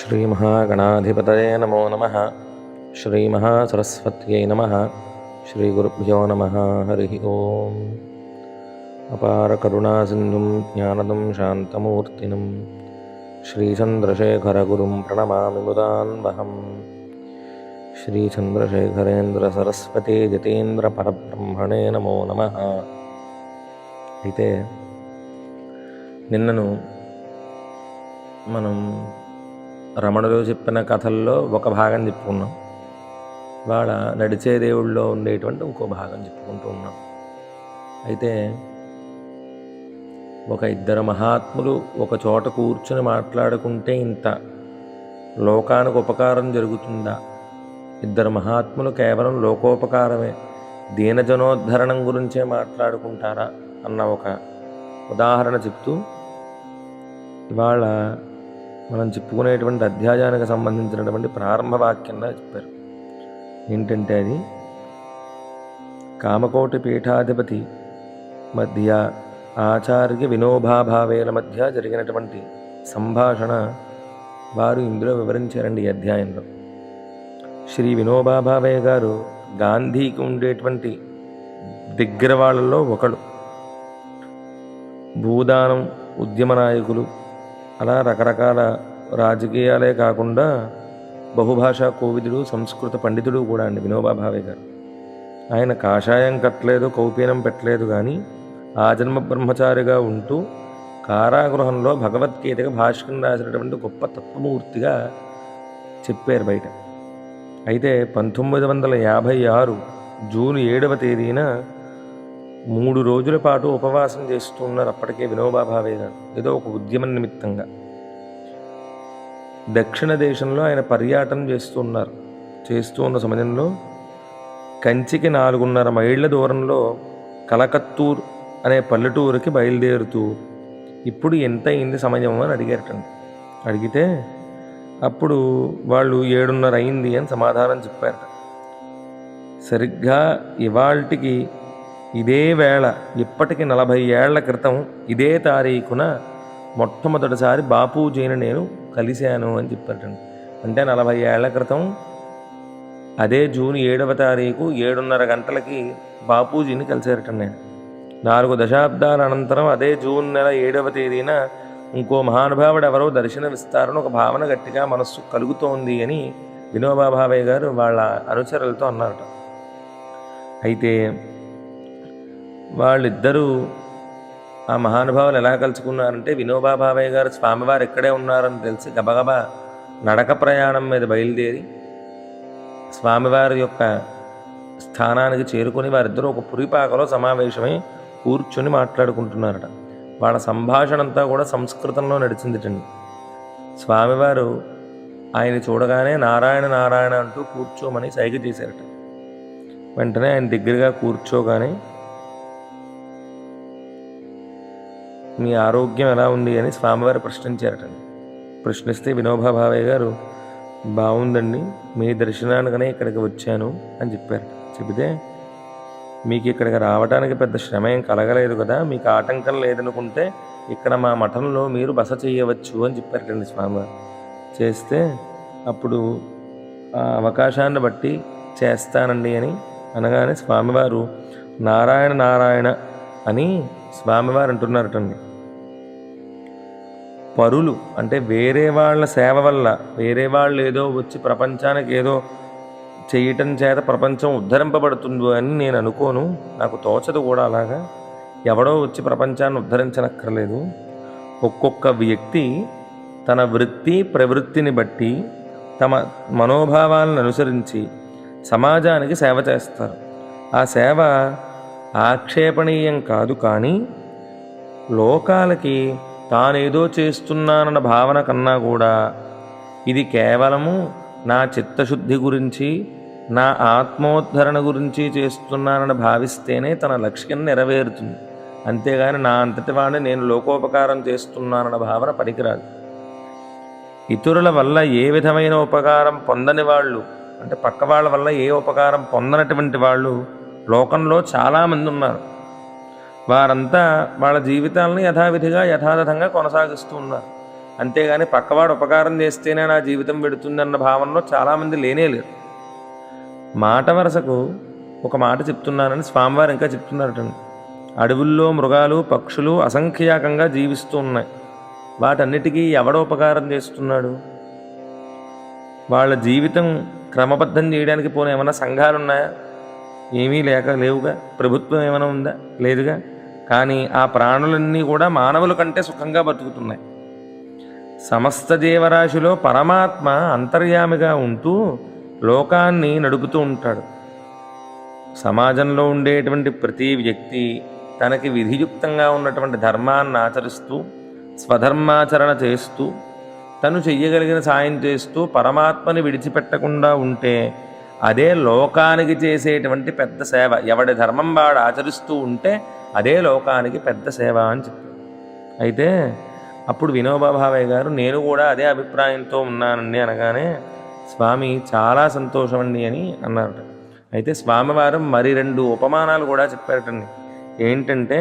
श्रीमहागणाधिपतये नमो नमः श्रीमहासरस्वत्यै नमः श्रीगुरुभ्यो नमः हरिः ओम् अपारकरुणासिन्धुं ज्ञानदं शान्तमूर्तिनं श्रीचन्द्रशेखरगुरुं प्रणमामि मुदान्वहम् శ్రీచంద్రశేఖరేంద్రసరస్వతీ జతేంద్ర పరబ్రహ్మణే నమో నమ అయితే నిన్నను మనం రమణులు చెప్పిన కథల్లో ఒక భాగం చెప్పుకున్నాం. వాళ్ళ నడిచే దేవుళ్ళలో ఉండేటువంటి ఇంకో భాగం చెప్పుకుంటూ ఉన్నాం. అయితే ఒక ఇద్దరు మహాత్ములు ఒక చోట కూర్చుని మాట్లాడుకుంటే ఇంత లోకానికి ఉపకారం జరుగుతుందా? ఇద్దరు మహాత్ములు కేవలం లోకోపకారమే. దీనజనోద్ధరణం గురించే మాట్లాడుకుంటారా? అన్న ఒక ఉదాహరణ చెప్తూ ఇవాళ మనం చెప్పుకునేటువంటి అధ్యాయానికి సంబంధించినటువంటి ప్రారంభ వాక్యంగా చెప్పారు. ఏంటంటే అది కామకోటి పీఠాధిపతి మధ్య ఆచార్య వినోభాభావేల మధ్య జరిగినటువంటి సంభాషణ వారు ఇందులో వివరించారండి ఈ అధ్యాయంలో. శ్రీ వినోబాభావయ్య గారు గాంధీకి ఉండేటువంటి దగ్గర వాళ్ళలో ఒకడు. భూదానం ఉద్యమ నాయకులు అలా రకరకాల రాజకీయాలే కాకుండా బహుభాషా కోవిదుడు సంస్కృత పండితుడు కూడా అండి వినోబాభావే గారు. ఆయన కాషాయం కట్టలేదు కౌపీనం పెట్టలేదు కానీ ఆజన్మ బ్రహ్మచారిగా ఉంటూ కారాగృహంలో భగవద్గీతగా భాష్యం రాసినటువంటి గొప్ప తత్వమూర్తిగా చెప్పారు బయట. అయితే పంతొమ్మిది వందల యాభై ఆరు జూన్ ఏడవ తేదీన మూడు రోజుల పాటు ఉపవాసం చేస్తూ ఉన్నారు అప్పటికే వినోబా భావే గారు ఏదో ఒక ఉద్యమ నిమిత్తంగా. దక్షిణ దేశంలో ఆయన పర్యాటన చేస్తూ ఉన్నారు చేస్తూ ఉన్న సమయంలో కంచికి నాలుగున్నర మైళ్ళ దూరంలో కలకత్తూర్ అనే పల్లెటూరుకి బయలుదేరుతూ ఇప్పుడు ఎంత అయింది సమయం? అని అడిగారటండి. అడిగితే అప్పుడు వాళ్ళు ఏడున్నర అయింది అని సమాధానం చెప్పారట. సరిగ్గా ఇవాళ్టికి ఇదే వేళ ఇప్పటికి నలభై ఏళ్ళ క్రితం ఇదే తారీఖున మొట్టమొదటిసారి బాపూజీని నేను కలిశాను అని చెప్పారటండి. అంటే నలభై ఏళ్ళ క్రితం అదే జూన్ ఏడవ తారీఖు ఏడున్నర గంటలకి బాపూజీని కలిశారట నేను. నాలుగు దశాబ్దాల అనంతరం అదే జూన్ నెల ఏడవ తేదీన ఇంకో మహానుభావుడు ఎవరో దర్శనమిస్తారని ఒక భావన గట్టిగా మనస్సు కలుగుతోంది అని వినోబా భావయ్య గారు వాళ్ళ అనుచరులతో అన్నారట. అయితే వాళ్ళిద్దరూ ఆ మహానుభావులు ఎలా కలుసుకున్నారంటే వినోబా భావయ్య గారు స్వామివారు ఎక్కడే ఉన్నారని తెలిసి గబగబా నడక ప్రయాణం మీద బయలుదేరి స్వామివారి యొక్క స్థానానికి చేరుకొని వారిద్దరూ ఒక పురిపాకలో సమావేశమై కూర్చొని మాట్లాడుకుంటున్నారట. వాళ్ళ సంభాషణ అంతా కూడా సంస్కృతంలో నడిచిందిటండి. స్వామివారు ఆయన చూడగానే నారాయణ నారాయణ అంటూ కూర్చోమని సైగ చేశారట. వెంటనే ఆయన దగ్గరగా కూర్చోగానే మీ ఆరోగ్యం ఎలా ఉంది అని స్వామివారు ప్రశ్నించారటండి ప్రశ్నిస్తే వినోబా భావయ్య గారు బాగుందండి మీ దర్శనానికనే ఇక్కడికి వచ్చాను అని చెప్పారు. చెబితే మీకు ఇక్కడికి రావడానికి పెద్ద శ్రమ ఏం కలగలేదు కదా మీకు ఆటంకం లేదనుకుంటే ఇక్కడ మా మఠంలో మీరు బస చేయవచ్చు అని చెప్పారటండి స్వామివారు. చేస్తే అప్పుడు ఆ అవకాశాన్ని బట్టి చేస్తానండి అని అనగానే స్వామివారు నారాయణ నారాయణ అని స్వామివారు అంటున్నారటండి పరులు అంటే వేరే వాళ్ళ సేవ వల్ల వేరే వాళ్ళు ఏదో వచ్చి ప్రపంచానికి ఏదో చేయటం చేత ప్రపంచం ఉద్ధరింపబడుతుందో అని నేను అనుకోను. నాకు తోచదు కూడా అలాగా. ఎవడో వచ్చి ప్రపంచాన్ని ఉద్ధరించనక్కర్లేదు. ఒక్కొక్క వ్యక్తి తన వృత్తి ప్రవృత్తిని బట్టి తమ మనోభావాలను అనుసరించి సమాజానికి సేవ చేస్తారు. ఆ సేవ ఆక్షేపణీయం కాదు కానీ లోకాలకి తానేదో చేస్తున్నానన్న భావన కన్నా కూడా ఇది కేవలము నా చిత్తశుద్ధి గురించి నా ఆత్మోద్ధరణ గురించి చేస్తున్నానని భావిస్తేనే తన లక్ష్యం నెరవేరుతుంది. అంతేగాని నా అంతటి వాడిని నేను లోకోపకారం చేస్తున్నానన్న భావన పనికిరాదు. ఇతరుల వల్ల ఏ విధమైన ఉపకారం పొందని వాళ్ళు అంటే పక్క వాళ్ళ వల్ల ఏ ఉపకారం పొందనటువంటి వాళ్ళు లోకంలో చాలామంది ఉన్నారు వారంతా వాళ్ళ జీవితాలను యథావిధిగా యథాతథంగా కొనసాగిస్తూ ఉన్నారు. అంతేగాని పక్కవాడు ఉపకారం చేస్తేనే నా జీవితం పెడుతుందన్న భావనలో చాలామంది లేనే లేరు. మాట వరసకు ఒక మాట చెప్తున్నానని స్వామివారు ఇంకా చెప్తున్నారటండి. అడవుల్లో మృగాలు పక్షులు అసంఖ్యాకంగా జీవిస్తూ ఉన్నాయి. వాటన్నిటికీ ఎవడ ఉపకారం చేస్తున్నాడు? వాళ్ళ జీవితం క్రమబద్ధం చేయడానికి పోనీ ఏమైనా సంఘాలు ఉన్నాయా ఏమీ లేక లేవుగా? ప్రభుత్వం ఏమైనా ఉందా? లేదుగా? కానీ ఆ ప్రాణులన్నీ కూడా మానవుల కంటే సుఖంగా బతుకుతున్నాయి. సమస్త జీవరాశిలో పరమాత్మ అంతర్యామిగా ఉంటూ లోకాన్ని నడుపుతూ ఉంటాడు. సమాజంలో ఉండేటువంటి ప్రతి వ్యక్తి తనకి విధియుక్తంగా ఉన్నటువంటి ధర్మాన్ని ఆచరిస్తూ స్వధర్మాచరణ చేస్తూ తను చెయ్యగలిగిన సాయం చేస్తూ పరమాత్మని విడిచిపెట్టకుండా ఉంటే అదే లోకానికి చేసేటువంటి పెద్ద సేవ. ఎవడి ధర్మం వాడు ఆచరిస్తూ ఉంటే అదే లోకానికి పెద్ద సేవ అని చెప్పారు అయితే అప్పుడు వినోబా భావయ్య గారు నేను కూడా అదే అభిప్రాయంతో ఉన్నానండి అనగానే స్వామి చాలా సంతోషం అండి అని అన్నారట. అయితే స్వామివారు మరి రెండు ఉపమానాలు కూడా చెప్పారటండి. ఏంటంటే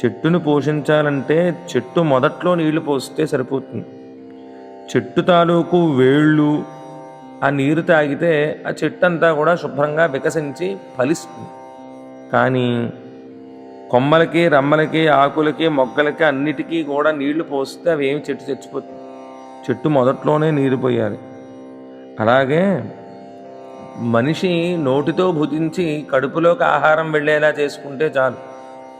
చెట్టును పోషించాలంటే చెట్టు మొదట్లో నీళ్ళు పోస్తే సరిపోతుంది. చెట్టు తాలూకు వేళ్ళు ఆ నీరు తాగితే ఆ చెట్టు అంతా కూడా శుభ్రంగా వికసించి ఫలిస్తుంది. కానీ కొమ్మలకి రమ్మలకి ఆకులకి మొగ్గలకి అన్నిటికీ కూడా నీళ్ళు పోస్తే అవి ఏమి చెట్టు చచ్చిపోతుంది చెట్టు మొదట్లోనే నీరు పోయాలి. అలాగే మనిషి నోటితో భుజించి కడుపులోకి ఆహారం వెళ్ళేలా చేసుకుంటే చాలు.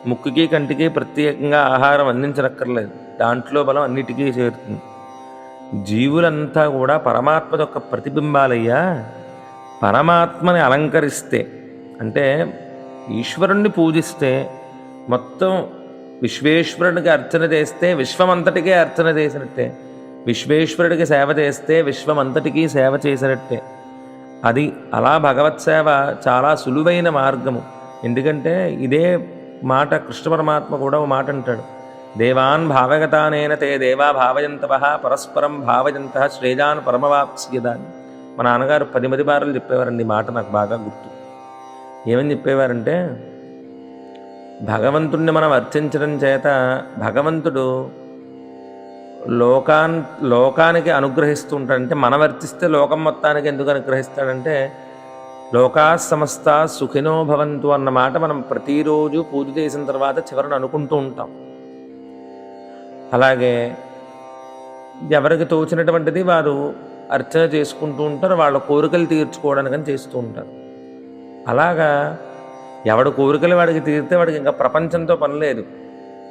ముక్కుకి కంటికి ప్రత్యేకంగా ఆహారం అందించనక్కర్లేదు. దాంట్లో బలం అన్నిటికీ చేరుతుంది. జీవులంతా కూడా పరమాత్మ యొక్క ప్రతిబింబాలయ్యా. పరమాత్మని అలంకరిస్తే అంటే ఈశ్వరుణ్ణి పూజిస్తే మొత్తం విశ్వేశ్వరుడికి అర్చన చేస్తే విశ్వమంతటికే అర్చన చేసినట్టే విశ్వేశ్వరుడికి సేవ చేస్తే విశ్వమంతటికీ సేవ చేసినట్టే. అది అలా భగవత్ సేవ చాలా సులువైన మార్గము. ఎందుకంటే ఇదే మాట కృష్ణ పరమాత్మ కూడా ఓ మాట అంటాడు దేవాన్ భావగతానేన తే దేవా భావయంతవ పరస్పరం భావయంత శ్రేజాన్ పరమవాప్స్యదాన్ని మా నాన్నగారు పది మది బారులు చెప్పేవారండి ఈ మాట నాకు బాగా గుర్తు. ఏమని చెప్పేవారంటే భగవంతుణ్ణి మనం అర్చించడం చేత భగవంతుడు లోకాన్ లోకానికి అనుగ్రహిస్తూ ఉంటాడు అంటే మనం వర్తిస్తే లోకం మొత్తానికి ఎందుకు అనుగ్రహిస్తాడంటే లోకా సమస్త సుఖినో భవంతు అన్న మాట మనం ప్రతిరోజు పూజ చేసిన తర్వాత చివరన అనుకుంటూ ఉంటాం. అలాగే ఎవరికి తోచినటువంటిది వారు అర్చన చేసుకుంటూ ఉంటారు వాళ్ళ కోరికలు తీర్చుకోవడానికని చేస్తూ ఉంటారు. అలాగా ఎవడి కోరికలు వాడికి తీరితే వాడికి ఇంకా ప్రపంచంతో పని లేదు.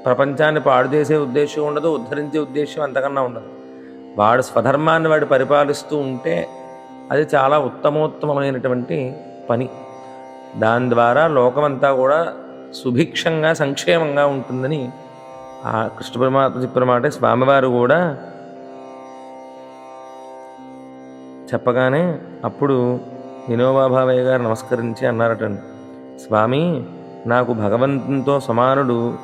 ప్రపంచాన్ని పాడు చేసే ఉద్దేశం ఉండదు ఉద్ధరించే ఉద్దేశం అంతకన్నా ఉండదు. వాడు స్వధర్మాన్ని వాడు పరిపాలిస్తూ ఉంటే అది చాలా ఉత్తమోత్తమమైనటువంటి పని. దాని ద్వారా లోకమంతా కూడా సుభిక్షంగా సంక్షేమంగా ఉంటుందని ఆ కృష్ణ పరమాత్మ చెప్పిన మాట స్వామివారు కూడా చెప్పగానే అప్పుడు వినోబాభావయ్య గారు నమస్కరించి అన్నారటండి స్వామి నాకు భగవంతునితో సమానుడు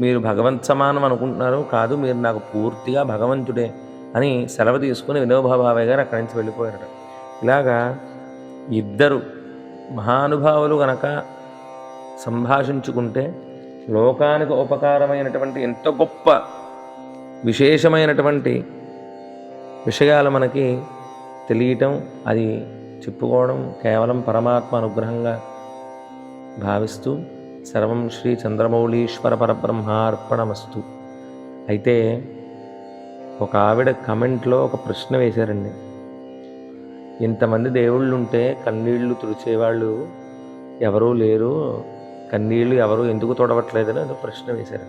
మీరు భగవంత్ సమానం అనుకుంటున్నారు కాదు మీరు నాకు పూర్తిగా భగవంతుడే అని సెలవు తీసుకుని వినోబాభావయ్య గారు అక్కడి నుంచి వెళ్ళిపోయారట. ఇలాగా ఇద్దరు మహానుభావులు గనక సంభాషించుకుంటే లోకానికి ఉపకారమైనటువంటి ఎంత గొప్ప విశేషమైనటువంటి విషయాలు మనకి తెలియటం అది చెప్పుకోవడం కేవలం పరమాత్మ అనుగ్రహంగా భావిస్తూ సర్వం శ్రీ చంద్రమౌళీశ్వర పరబ్రహ్మార్పణమస్తు. అయితే ఒక ఆవిడ కమెంట్లో ఒక ప్రశ్న వేశారండి. ఇంతమంది దేవుళ్ళు ఉంటే కన్నీళ్ళు తుడిచేవాళ్ళు ఎవరూ లేరు కన్నీళ్ళు ఎవరు ఎందుకు తొడవట్లేదని అని ప్రశ్న వేశారు.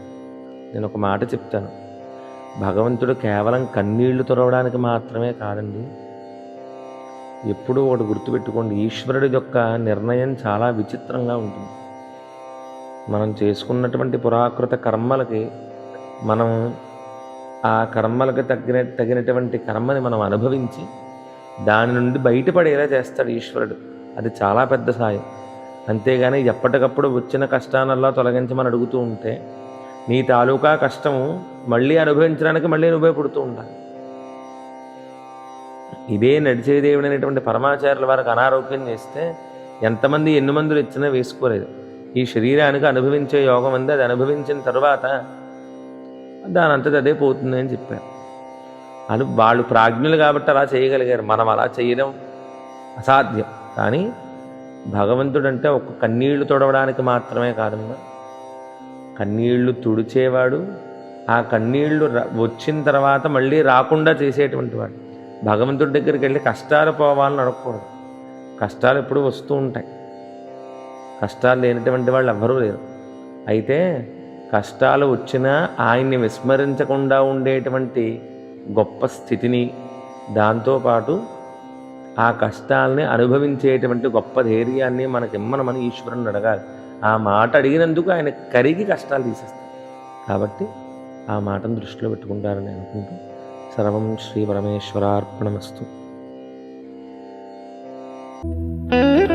నేను ఒక మాట చెప్తాను. భగవంతుడు కేవలం కన్నీళ్ళు తుడవడానికి మాత్రమే కాదండి. ఎప్పుడూ ఒకటి గుర్తుపెట్టుకోండి ఈశ్వరుడి యొక్క నిర్ణయం చాలా విచిత్రంగా ఉంటుంది. మనం చేసుకున్నటువంటి పురాకృత కర్మలకి మనం ఆ కర్మలకు తగిన తగినటువంటి కర్మని మనం అనుభవించి దాని నుండి బయటపడేలా చేస్తాడు ఈశ్వరుడు. అది చాలా పెద్ద సాయం. అంతేగాని ఎప్పటికప్పుడు వచ్చిన కష్టానల్లా తొలగించమని అడుగుతూ ఉంటే నీ తాలూకా కష్టము మళ్ళీ అనుభవించడానికి మళ్ళీ నువ్వే పుడుతూ ఉండాలి. ఇదే నడిచేదేవుడు అనేటువంటి పరమాచార్యుల వారికి అనారోగ్యం చేస్తే ఎంతమంది ఎన్ని మందులు ఇచ్చినా వేసుకోలేదు. ఈ శరీరానికి అనుభవించే యోగం ఉంది అది అనుభవించిన తర్వాత దాని అంతది అదే పోతుంది అని చెప్పారు. అని వాళ్ళు ప్రాజ్ఞులు కాబట్టి అలా చేయగలిగారు. మనం అలా చేయడం అసాధ్యం. కానీ భగవంతుడు అంటే ఒక కన్నీళ్ళు తొడవడానికి మాత్రమే కాదమ్మా. కన్నీళ్ళు తుడిచేవాడు ఆ కన్నీళ్ళు ర- వచ్చిన తర్వాత మళ్ళీ రాకుండా చేసేటువంటి వాడు. భగవంతుడి దగ్గరికి వెళ్ళి కష్టాలు పోవాలని అడగకూడదు. కష్టాలు ఎప్పుడూ వస్తూ ఉంటాయి. కష్టాలు లేనటువంటి వాళ్ళు ఎవ్వరూ లేరు. అయితే కష్టాలు వచ్చినా ఆయన్ని విస్మరించకుండా ఉండేటువంటి గొప్ప స్థితిని దాంతోపాటు ఆ కష్టాలని అనుభవించేటువంటి గొప్ప ధైర్యాన్ని మనకి మనకిమ్మనమని ఈశ్వరుని అడగాలి. ఆ మాట అడిగినందుకు ఆయన కరిగి కష్టాలు తీసేస్తారు కాబట్టి ఆ మాటను దృష్టిలో పెట్టుకుంటారని అనుకుంటూ సర్వం శ్రీ పరమేశ్వరార్పణమస్తు. thank you